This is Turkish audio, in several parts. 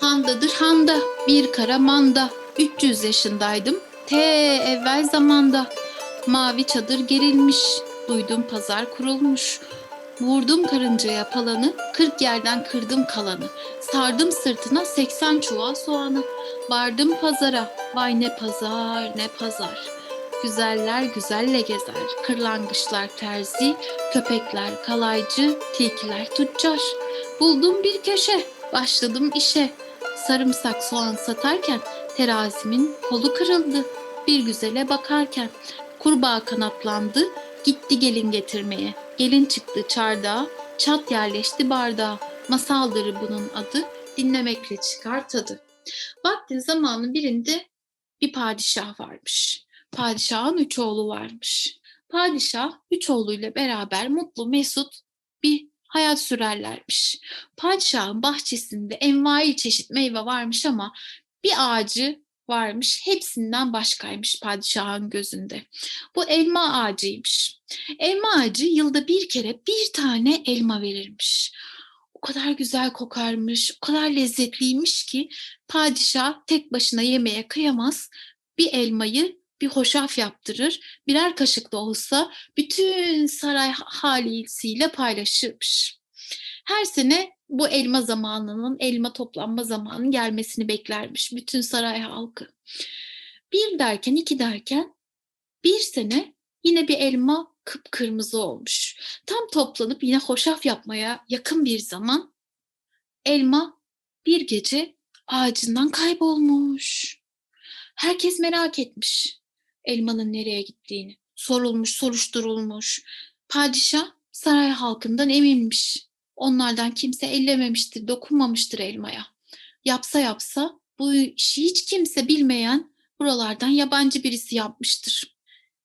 Handadır handa, bir kara manda. 300 yaşındaydım, te evvel zamanda. Mavi çadır gerilmiş, duydum pazar kurulmuş. Vurdum karıncaya palanı, 40 yerden kırdım kalanı. Sardım sırtına 80 çuval soğanı. Vardım pazara, vay ne pazar ne pazar. Güzeller güzelle gezer, kırlangıçlar terzi, köpekler kalaycı, tilkiler tüccar. Buldum bir köşe, başladım işe. Sarımsak soğan satarken terazimin kolu kırıldı. Bir güzele bakarken kurbağa kanatlandı, gitti gelin getirmeye. Gelin çıktı çardağa, çat yerleşti bardağa. Masaldır bunun adı, dinlemekle çıkar tadı. Vaktin zamanı birinde bir padişah varmış. Padişahın üç oğlu varmış. Padişah üç oğluyla beraber mutlu mesut bir hayat sürerlermiş. Padişahın bahçesinde envai çeşit meyve varmış ama bir ağacı varmış. Hepsinden başkaymış padişahın gözünde. Bu elma ağacıymış. Elma ağacı yılda bir kere bir tane elma verirmiş. O kadar güzel kokarmış, o kadar lezzetliymiş ki padişah tek başına yemeye kıyamaz. Bir elmayı bir hoşaf yaptırır. Birer kaşık da olsa bütün saray halisiyle paylaşırmış. Her sene bu elma zamanının, elma toplanma zamanının gelmesini beklermiş bütün saray halkı. Bir derken, iki derken bir sene yine bir elma kıpkırmızı olmuş. Tam toplanıp yine hoşaf yapmaya yakın bir zaman elma bir gece ağacından kaybolmuş. Herkes merak etmiş elmanın nereye gittiğini. Sorulmuş, soruşturulmuş. Padişah saray halkından eminmiş. Onlardan kimse ellememiştir, dokunmamıştır elmaya. Yapsa yapsa bu işi hiç kimse bilmeyen buralardan yabancı birisi yapmıştır.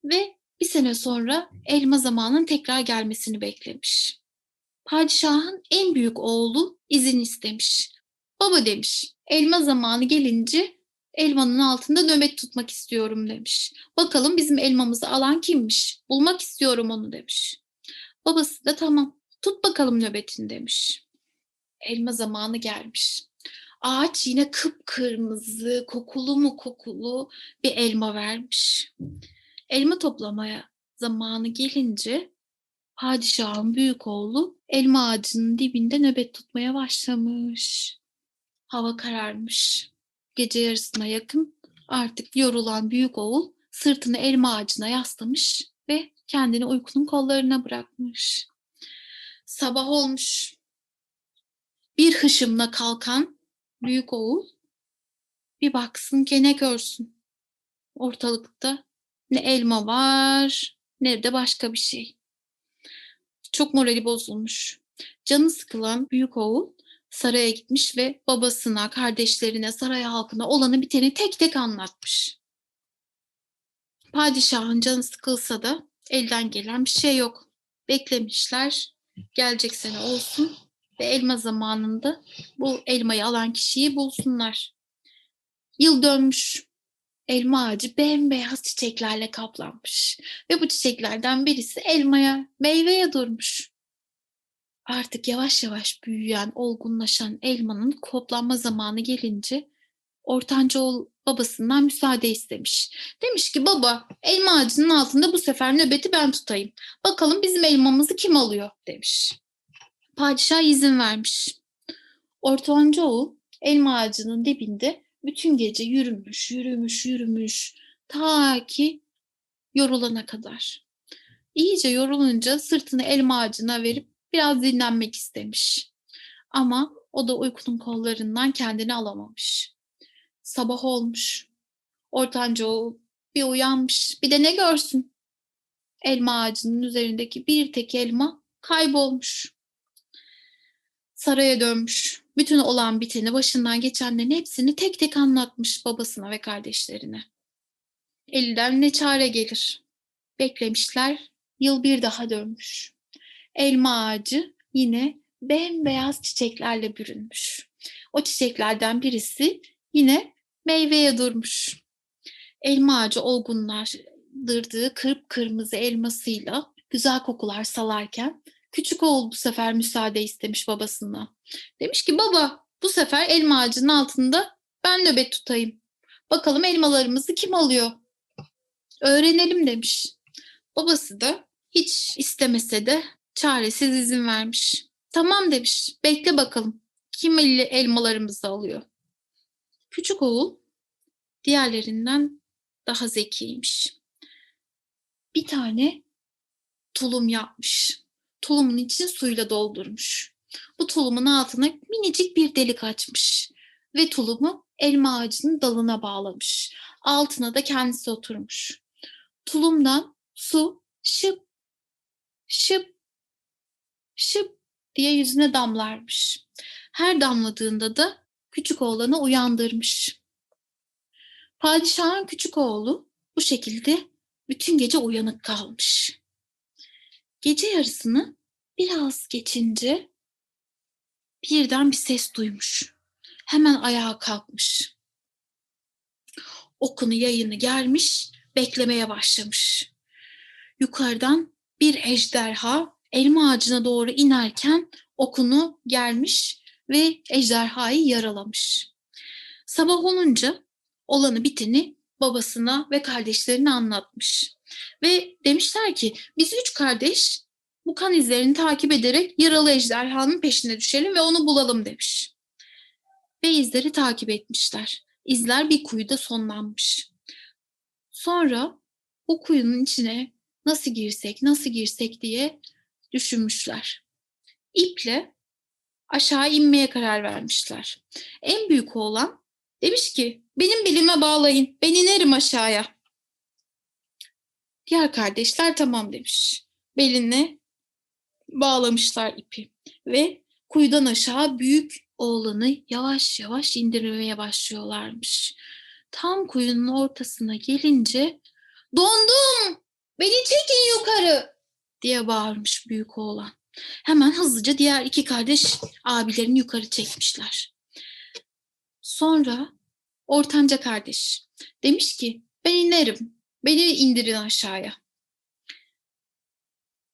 Ve bir sene sonra elma zamanın tekrar gelmesini beklemiş. Padişahın en büyük oğlu izin istemiş. Baba demiş, elma zamanı gelince elmanın altında nöbet tutmak istiyorum demiş. Bakalım bizim elmamızı alan kimmiş? Bulmak istiyorum onu demiş. Babası da tamam tut bakalım nöbetini demiş. Elma zamanı gelmiş. Ağaç yine kıpkırmızı, kokulu mu kokulu bir elma vermiş. Elma toplamaya zamanı gelince padişahın büyük oğlu elma ağacının dibinde nöbet tutmaya başlamış. Hava kararmış. Gece yarısına yakın artık yorulan büyük oğul sırtını elma ağacına yaslamış ve kendini uykunun kollarına bırakmış. Sabah olmuş. Bir hışımla kalkan büyük oğul bir baksın gene görsün. Ortalıkta ne elma var ne de başka bir şey. Çok morali bozulmuş. Canı sıkılan büyük oğul saraya gitmiş ve babasına, kardeşlerine, saray halkına olanı biteni tek tek anlatmış. Padişahın canı sıkılsa da elden gelen bir şey yok. Beklemişler, gelecek sene olsun ve elma zamanında bu elmayı alan kişiyi bulsunlar. Yıl dönmüş. Elma ağacı bembeyaz çiçeklerle kaplanmış ve bu çiçeklerden birisi elmaya, meyveye durmuş artık yavaş yavaş büyüyen, olgunlaşan elmanın koplanma zamanı gelince ortanca oğul babasından müsaade istemiş. Demiş ki baba elma ağacının altında bu sefer nöbeti ben tutayım. Bakalım bizim elmamızı kim alıyor demiş. Padişah izin vermiş. Ortanca oğul elma ağacının dibinde bütün gece yürümüş, yürümüş, yürümüş ta ki yorulana kadar. İyice yorulunca sırtını elma ağacına verip biraz dinlenmek istemiş. Ama o da uykunun kollarından kendini alamamış. Sabah olmuş. Ortanca oğul bir uyanmış. Bir de ne görsün? Elma ağacının üzerindeki bir tek elma kaybolmuş. Saraya dönmüş. Bütün olan biteni başından geçenlerin hepsini tek tek anlatmış babasına ve kardeşlerine. Elinden ne çare gelir? Beklemişler. Yıl bir daha dönmüş elma ağacı yine bembeyaz çiçeklerle bürünmüş. O çiçeklerden birisi yine meyveye durmuş. Elma ağacı olgunlaştırdığı kırmızı elmasıyla güzel kokular salarken küçük oğul bu sefer müsaade istemiş babasına. Demiş ki baba Bu sefer elma ağacının altında ben nöbet tutayım. Bakalım elmalarımızı kim alıyor? Öğrenelim demiş. Babası da hiç istemese de çaresiz izin vermiş. Tamam demiş. Bekle bakalım. Kim el- elmalarımızı alıyor? Küçük oğul diğerlerinden daha zekiymiş. Bir tane tulum yapmış. Tulumun içini suyla doldurmuş. Bu tulumun altına minicik bir delik açmış ve tulumu elma ağacının dalına bağlamış. Altına da kendisi oturmuş. Tulumdan su şıp şıp şıp diye yüzüne damlarmış. Her damladığında da küçük oğlanı uyandırmış. Padişahın küçük oğlu bu şekilde bütün gece uyanık kalmış. Gece yarısını biraz geçince birden bir ses duymuş. Hemen ayağa kalkmış. Okunu yayını gelmiş, beklemeye başlamış. Yukarıdan bir ejderha elma ağacına doğru inerken okunu gelmiş ve ejderhayı yaralamış. Sabah olunca olanı biteni babasına ve kardeşlerine anlatmış. Ve demişler ki biz üç kardeş bu kan izlerini takip ederek yaralı ejderhanın peşine düşelim ve onu bulalım demiş. Ve izleri takip etmişler. İzler bir kuyuda sonlanmış. Sonra bu kuyunun içine nasıl girsek, nasıl girsek diye düşünmüşler. İple aşağı inmeye karar vermişler. En büyük oğlan demiş ki benim belime bağlayın, ben inerim aşağıya. Diğer kardeşler tamam demiş. Beline bağlamışlar ipi ve kuyudan aşağı büyük oğlanı yavaş yavaş indirmeye başlıyorlarmış. Tam kuyunun ortasına gelince dondum beni çekin yukarı diye bağırmış büyük oğlan. Hemen hızlıca diğer iki kardeş abilerini yukarı çekmişler. Sonra ortanca kardeş demiş ki ben inerim beni indirin aşağıya.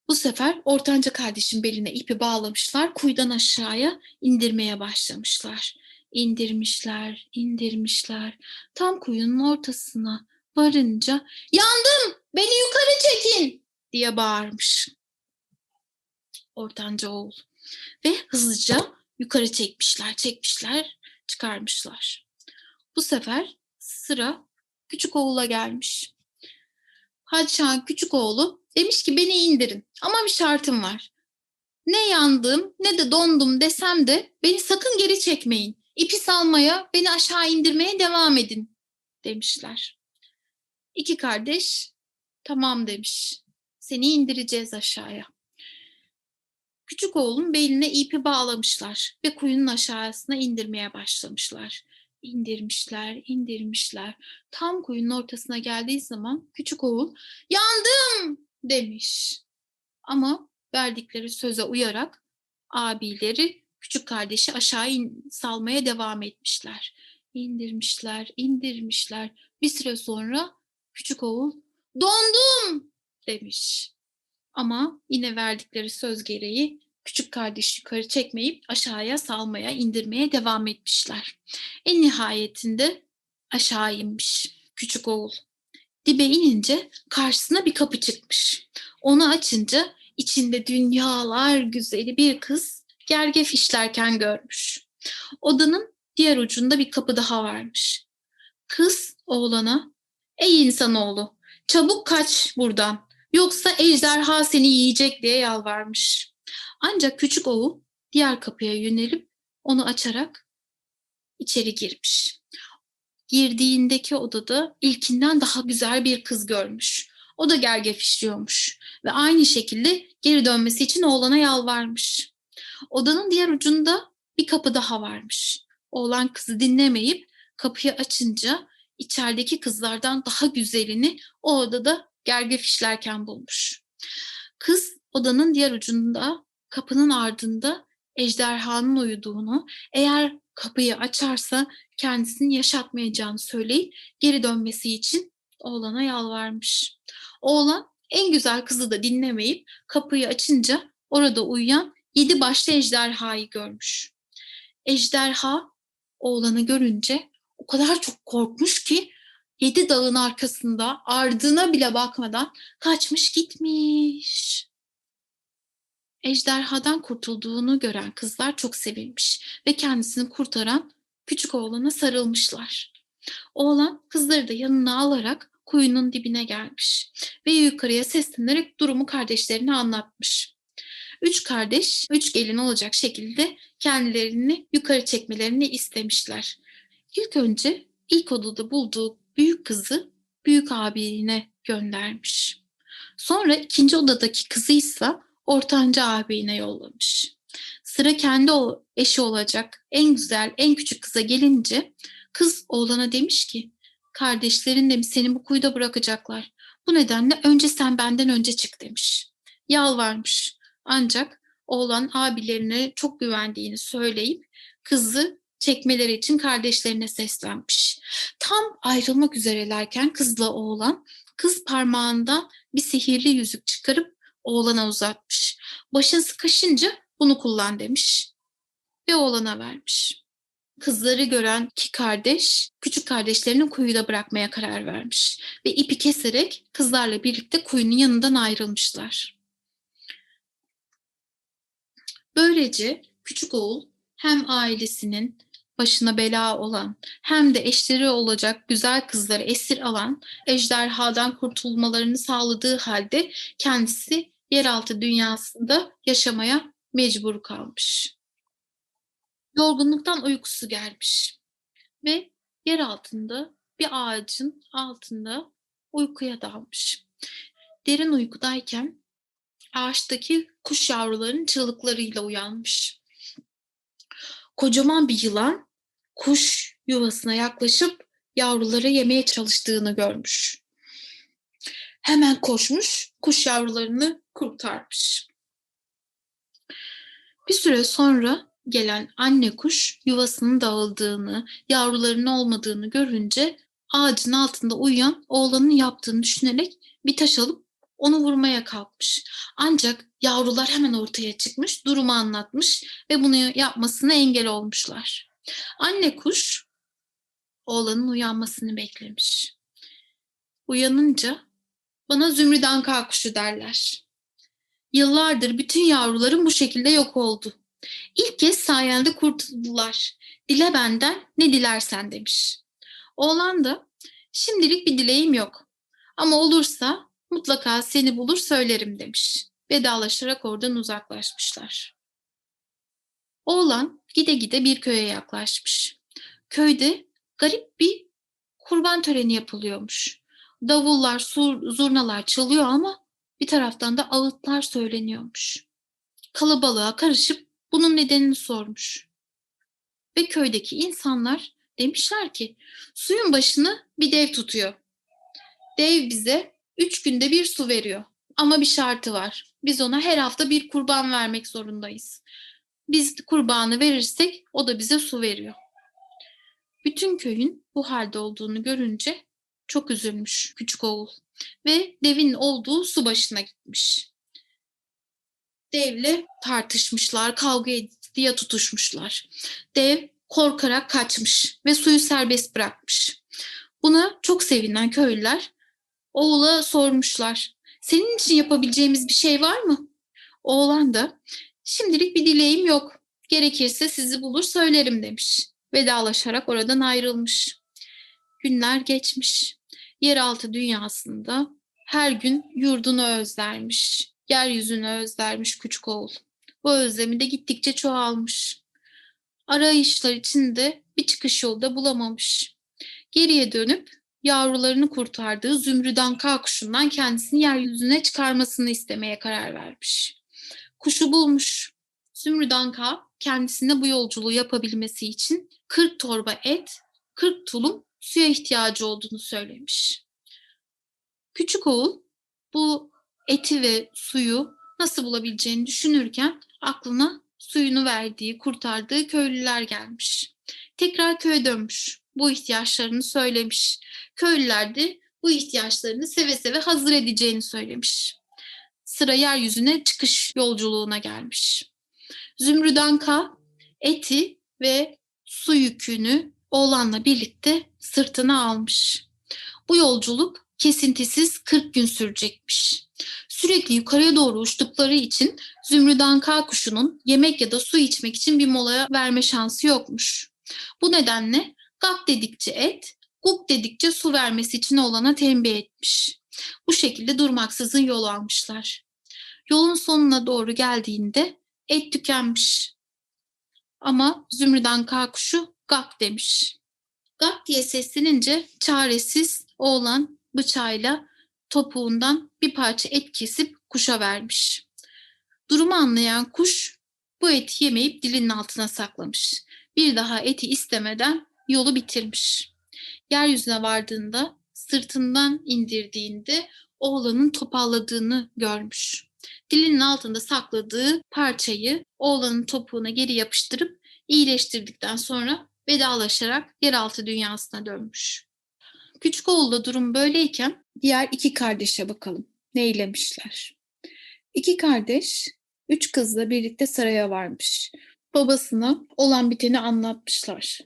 Bu sefer ortanca kardeşin beline ipi bağlamışlar, kuyudan aşağıya indirmeye başlamışlar. İndirmişler, indirmişler. Tam kuyunun ortasına varınca yandım, beni yukarı çekin diye bağırmış. Ortanca oğul. Ve hızlıca yukarı çekmişler, çekmişler, çıkarmışlar. Bu sefer sıra küçük oğula gelmiş. Padişahın küçük oğlu demiş ki beni indirin ama bir şartım var. Ne yandım ne de dondum desem de beni sakın geri çekmeyin. İpi salmaya, beni aşağı indirmeye devam edin demişler. İki kardeş tamam demiş. Seni indireceğiz aşağıya. Küçük oğlun beline ipi bağlamışlar ve kuyunun aşağısına indirmeye başlamışlar. İndirmişler, indirmişler. Tam kuyunun ortasına geldiği zaman küçük oğul yandım demiş. Ama verdikleri söze uyarak abileri küçük kardeşi aşağı in, salmaya devam etmişler. İndirmişler, indirmişler. Bir süre sonra küçük oğul dondum demiş. Ama yine verdikleri söz gereği küçük kardeş yukarı çekmeyip aşağıya salmaya, indirmeye devam etmişler. En nihayetinde aşağı inmiş küçük oğul. Dibe inince karşısına bir kapı çıkmış. Onu açınca içinde dünyalar güzeli bir kız gergef işlerken görmüş. Odanın diğer ucunda bir kapı daha varmış. Kız oğlana, ey insanoğlu çabuk kaç buradan yoksa ejderha seni yiyecek diye yalvarmış. Ancak küçük oğul diğer kapıya yönelip onu açarak içeri girmiş. Girdiğindeki odada ilkinden daha güzel bir kız görmüş. O da gergef işliyormuş ve aynı şekilde geri dönmesi için oğlana yalvarmış. Odanın diğer ucunda bir kapı daha varmış. Oğlan kızı dinlemeyip kapıyı açınca içerideki kızlardan daha güzelini o odada gergef işlerken bulmuş. Kız odanın diğer ucunda kapının ardında ejderhanın uyuduğunu, eğer kapıyı açarsa kendisini yaşatmayacağını söyleyip geri dönmesi için oğlana yalvarmış. Oğlan en güzel kızı da dinlemeyip kapıyı açınca orada uyuyan yedi başlı ejderhayı görmüş. Ejderha oğlanı görünce o kadar çok korkmuş ki yedi dağın arkasında ardına bile bakmadan kaçmış gitmiş. Ejderhadan kurtulduğunu gören kızlar çok sevinmiş ve kendisini kurtaran küçük oğlana sarılmışlar. Oğlan kızları da yanına alarak kuyunun dibine gelmiş ve yukarıya seslenerek durumu kardeşlerine anlatmış. Üç kardeş, üç gelin olacak şekilde kendilerini yukarı çekmelerini istemişler. İlk önce ilk odada bulduğu büyük kızı büyük abine göndermiş. Sonra ikinci odadaki kızı ise ortanca abine yollamış. Sıra kendi o eşi olacak en güzel, en küçük kıza gelince kız oğlana demiş ki kardeşlerin demiş seni bu kuyuda bırakacaklar. Bu nedenle önce sen benden önce çık demiş. Yalvarmış. Ancak oğlan abilerine çok güvendiğini söyleyip kızı çekmeleri için kardeşlerine seslenmiş. Tam ayrılmak üzerelerken kızla oğlan kız parmağından bir sihirli yüzük çıkarıp oğlana uzatmış. Başın sıkışınca bunu kullan demiş ve oğlana vermiş. Kızları gören iki kardeş küçük kardeşlerini kuyuda bırakmaya karar vermiş ve ipi keserek kızlarla birlikte kuyunun yanından ayrılmışlar. Böylece küçük oğul hem ailesinin başına bela olan hem de eşleri olacak güzel kızları esir alan ejderhadan kurtulmalarını sağladığı halde kendisi yeraltı dünyasında yaşamaya mecbur kalmış. Yorgunluktan uykusu gelmiş ve yer altında bir ağacın altında uykuya dalmış. Derin uykudayken ağaçtaki kuş yavrularının çığlıklarıyla uyanmış. Kocaman bir yılan kuş yuvasına yaklaşıp yavruları yemeye çalıştığını görmüş. Hemen koşmuş, kuş yavrularını kurtarmış. Bir süre sonra gelen anne kuş yuvasının dağıldığını, yavrularının olmadığını görünce ağacın altında uyuyan oğlanın yaptığını düşünerek bir taş alıp onu vurmaya kalkmış. Ancak yavrular hemen ortaya çıkmış, durumu anlatmış ve bunu yapmasına engel olmuşlar. Anne kuş oğlanın uyanmasını beklemiş. Uyanınca bana zümrüt kuşu derler. Yıllardır bütün yavrularım bu şekilde yok oldu. İlk kez sayende kurtuldular. Dile benden ne dilersen demiş. Oğlan da şimdilik bir dileğim yok. Ama olursa mutlaka seni bulur söylerim demiş. Vedalaşarak oradan uzaklaşmışlar. Oğlan gide gide bir köye yaklaşmış. Köyde garip bir kurban töreni yapılıyormuş. Davullar, sur, zurnalar çalıyor ama bir taraftan da ağıtlar söyleniyormuş. Kalabalığa karışıp bunun nedenini sormuş. Ve köydeki insanlar demişler ki suyun başını bir dev tutuyor. Dev bize üç günde bir su veriyor. Ama bir şartı var. Biz ona her hafta bir kurban vermek zorundayız. Biz kurbanı verirsek o da bize su veriyor. Bütün köyün bu halde olduğunu görünce çok üzülmüş küçük oğul ve devin olduğu su başına gitmiş. Devle tartışmışlar, kavga diye tutuşmuşlar. Dev korkarak kaçmış ve suyu serbest bırakmış. Buna çok sevinen köylüler oğula sormuşlar. Senin için yapabileceğimiz bir şey var mı? Oğlan da şimdilik bir dileğim yok. Gerekirse sizi bulur söylerim demiş. Vedalaşarak oradan ayrılmış. Günler geçmiş. Yeraltı dünyasında her gün yurdunu özlermiş. Yeryüzünü özlermiş küçük oğul. Bu özlemi de gittikçe çoğalmış. Arayışlar içinde bir çıkış yolu da bulamamış. Geriye dönüp yavrularını kurtardığı Zümrüdan K kuşundan kendisini yeryüzüne çıkarmasını istemeye karar vermiş. Kuşu bulmuş. Zümrüdan K kendisine bu yolculuğu yapabilmesi için 40 torba et, 40 tulum suya ihtiyacı olduğunu söylemiş. Küçük oğul bu eti ve suyu nasıl bulabileceğini düşünürken aklına suyunu verdiği, kurtardığı köylüler gelmiş. Tekrar köye dönmüş. Bu ihtiyaçlarını söylemiş. Köylüler de bu ihtiyaçlarını seve seve hazır edeceğini söylemiş. Sıra yeryüzüne çıkış yolculuğuna gelmiş. Zümrüdanka eti ve su yükünü oğlanla birlikte sırtına almış. Bu yolculuk kesintisiz 40 gün sürecekmiş. Sürekli yukarıya doğru uçtukları için Zümrüdan K kuşunun yemek ya da su içmek için bir molaya verme şansı yokmuş. Bu nedenle gak dedikçe et, guk dedikçe su vermesi için oğlana tembih etmiş. Bu şekilde durmaksızın yol almışlar. Yolun sonuna doğru geldiğinde et tükenmiş. Ama Zümrüdan K kuşu gak demiş. Gak diye seslenince çaresiz oğlan bıçağıyla topuğundan bir parça et kesip kuşa vermiş. Durumu anlayan kuş bu eti yemeyip dilinin altına saklamış. Bir daha eti istemeden yolu bitirmiş. Yeryüzüne vardığında sırtından indirdiğinde oğlanın topalladığını görmüş. Dilinin altında sakladığı parçayı oğlanın topuğuna geri yapıştırıp iyileştirdikten sonra vedalaşarak yeraltı dünyasına dönmüş. Küçük oğulda durum böyleyken diğer iki kardeşe bakalım. Neylemişler? İki kardeş üç kızla birlikte saraya varmış. Babasına olan biteni anlatmışlar.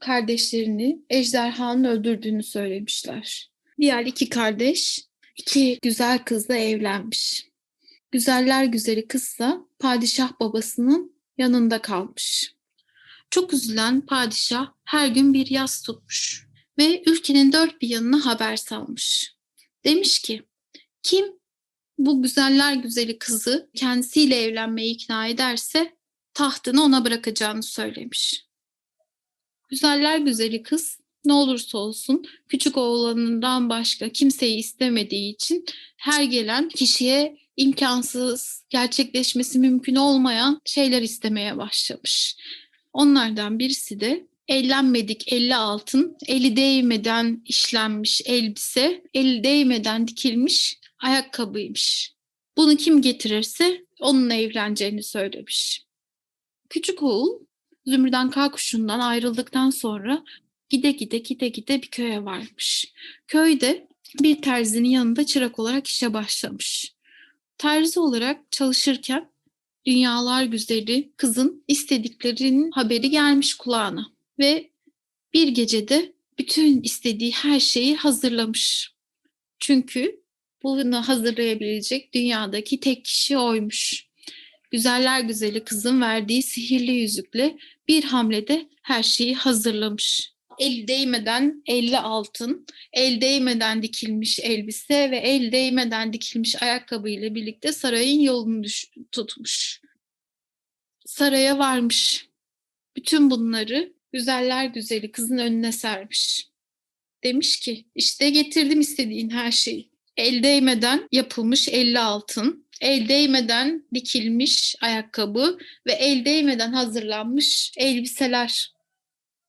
Kardeşlerini ejderhanın öldürdüğünü söylemişler. Diğer iki kardeş iki güzel kızla evlenmiş. Güzeller güzeli kızsa padişah babasının yanında kalmış. Çok üzülen padişah her gün bir yas tutmuş ve ülkenin dört bir yanına haber salmış. Demiş ki kim bu güzeller güzeli kızı kendisiyle evlenmeye ikna ederse tahtını ona bırakacağını söylemiş. Güzeller güzeli kız ne olursa olsun küçük oğlanından başka kimseyi istemediği için her gelen kişiye imkansız, gerçekleşmesi mümkün olmayan şeyler istemeye başlamış. Onlardan birisi de ellenmedik elli altın, eli değmeden işlenmiş elbise, eli değmeden dikilmiş ayakkabıymış. Bunu kim getirirse onunla evleneceğini söylemiş. Küçük oğul Zümrüden K kuşundan ayrıldıktan sonra gide gide gide gide bir köye varmış. Köyde bir terzinin yanında çırak olarak işe başlamış. Terzi olarak çalışırken dünyalar güzeli kızın istediklerinin haberi gelmiş kulağına ve bir gecede bütün istediği her şeyi hazırlamış. Çünkü bunu hazırlayabilecek dünyadaki tek kişi oymuş. Güzeller güzeli kızın verdiği sihirli yüzükle bir hamlede her şeyi hazırlamış. El değmeden elli altın, el değmeden dikilmiş elbise ve el değmeden dikilmiş ayakkabı ile birlikte sarayın yolunu tutmuş. Saraya varmış. Bütün bunları güzeller güzeli kızın önüne sermiş. Demiş ki işte getirdim istediğin her şeyi. El değmeden yapılmış elli altın, el değmeden dikilmiş ayakkabı ve el değmeden hazırlanmış elbiseler.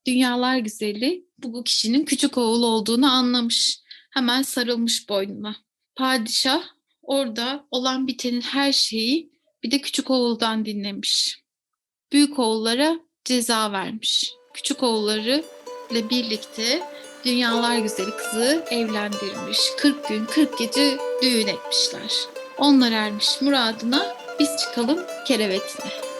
Dünyalar güzeli bu kişinin küçük oğul olduğunu anlamış. Hemen sarılmış boynuna. Padişah orada olan bitenin her şeyi bir de küçük oğuldan dinlemiş. Büyük oğullara ceza vermiş. Küçük oğulları ile birlikte dünyalar güzeli kızı evlendirmiş. 40 gün 40 gece düğün etmişler. Onlar ermiş muradına biz çıkalım kerevetine.